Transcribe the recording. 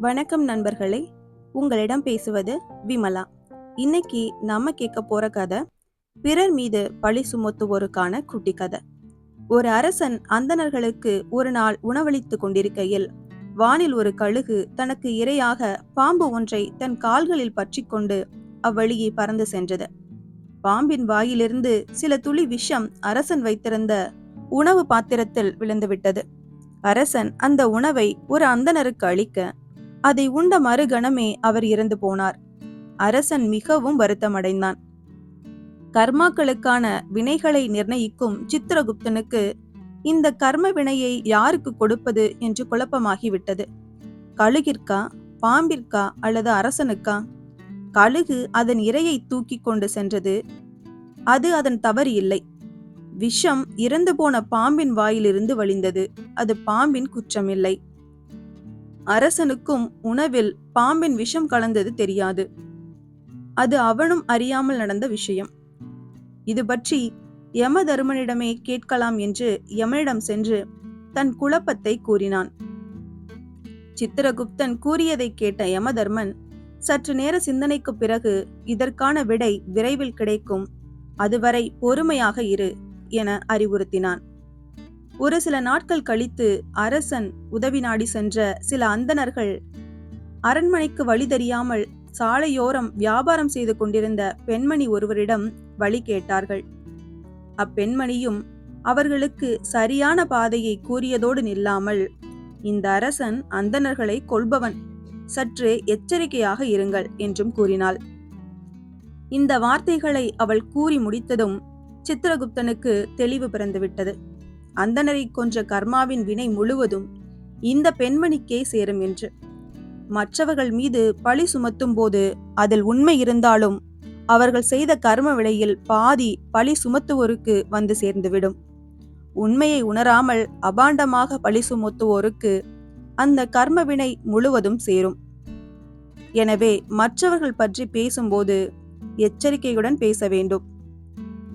வணக்கம் நண்பர்களே. உங்களிடம் பேசுவது விமலா. இன்னைக்கு நாம கேட்க போற கதை பிறர் மீது பழி சுமத்துவோருக்கான குட்டி கதை. ஒரு அரசன் அந்தணர்களுக்கு ஒரு நாள் உணவளித்து கொண்டிருக்கையில் வானில் ஒரு கழுகு தனக்கு இரையாக பாம்பு ஒன்றை தன் கால்களில் பற்றி கொண்டு அவ்வழியே பறந்து சென்றது. பாம்பின் வாயிலிருந்து சில துளி விஷம் அரசன் வைத்திருந்த உணவு பாத்திரத்தில் விழுந்துவிட்டது. அரசன் அந்த உணவை ஒரு அந்தணருக்கு அளிக்க அதை உண்ட மறுகணமே அவர் இறந்து போனார். அரசன் மிகவும் வருத்தமடைந்தான். கர்மாக்களுக்கான வினைகளை நிர்ணயிக்கும் சித்திரகுப்தனுக்கு இந்த கர்ம வினையை யாருக்கு கொடுப்பது என்று குழப்பமாகிவிட்டது. கழுகிற்கா பாம்பிற்கா அல்லது அரசனுக்கா? கழுகு அதன் இரையை தூக்கி கொண்டு சென்றது. அது அதன் தவறு இல்லை. விஷம் இறந்து போன பாம்பின் வாயிலிருந்து வழிந்தது. அது பாம்பின் குற்றமில்லை. அரசனுக்கும் உணவில் பாம்பின் விஷம் கலந்தது தெரியாது. அது அவனும் அறியாமல் நடந்த விஷயம். இது பற்றி யமதருமனிடமே கேட்கலாம் என்று யமனிடம் சென்று தன் குழப்பத்தை கூறினான். சித்திரகுப்தன் கூறியதை கேட்ட யமதர்மன் சற்று நேர சிந்தனைக்கு பிறகு இதற்கான விடை விரைவில் கிடைக்கும் அதுவரை பொறுமையாக இரு என அறிவுறுத்தினான். ஒரு சில நாட்கள் கழித்து அரசன் உதவி நாடி சென்ற சில அந்தணர்கள் அரண்மனைக்கு வழி தெரியாமல் சாலையோரம் வியாபாரம் செய்து கொண்டிருந்த பெண்மணி ஒருவரிடம் வழி கேட்டார்கள். அப்பெண்மணியும் அவர்களுக்கு சரியான பாதையை கூறியதோடு நில்லாமல் இந்த அரசன் அந்தணர்களை கொள்பவன் சற்று எச்சரிக்கையாக இருங்கள் என்றும் கூறினாள். இந்த வார்த்தைகளை அவள் கூறி முடித்ததும் சித்திரகுப்தனுக்கு தெளிவு பிறந்துவிட்டது. அந்தனரை கொன்ற கர்மாவின் வினை முழுவதும் இந்த பெண்மணிக்கே சேரும் என்று. மற்றவர்கள் மீது பழி சுமத்தும் போது அதில் உண்மை இருந்தாலும் அவர்கள் செய்த கர்ம விலையில் பாதி பழி சுமத்துவோருக்கு வந்து சேர்ந்துவிடும். உண்மையை உணராமல் அபாண்டமாக பழி சுமத்துவோருக்கு அந்த கர்ம வினை முழுவதும் சேரும். எனவே மற்றவர்கள் பற்றி பேசும்போது எச்சரிக்கையுடன் பேச வேண்டும்.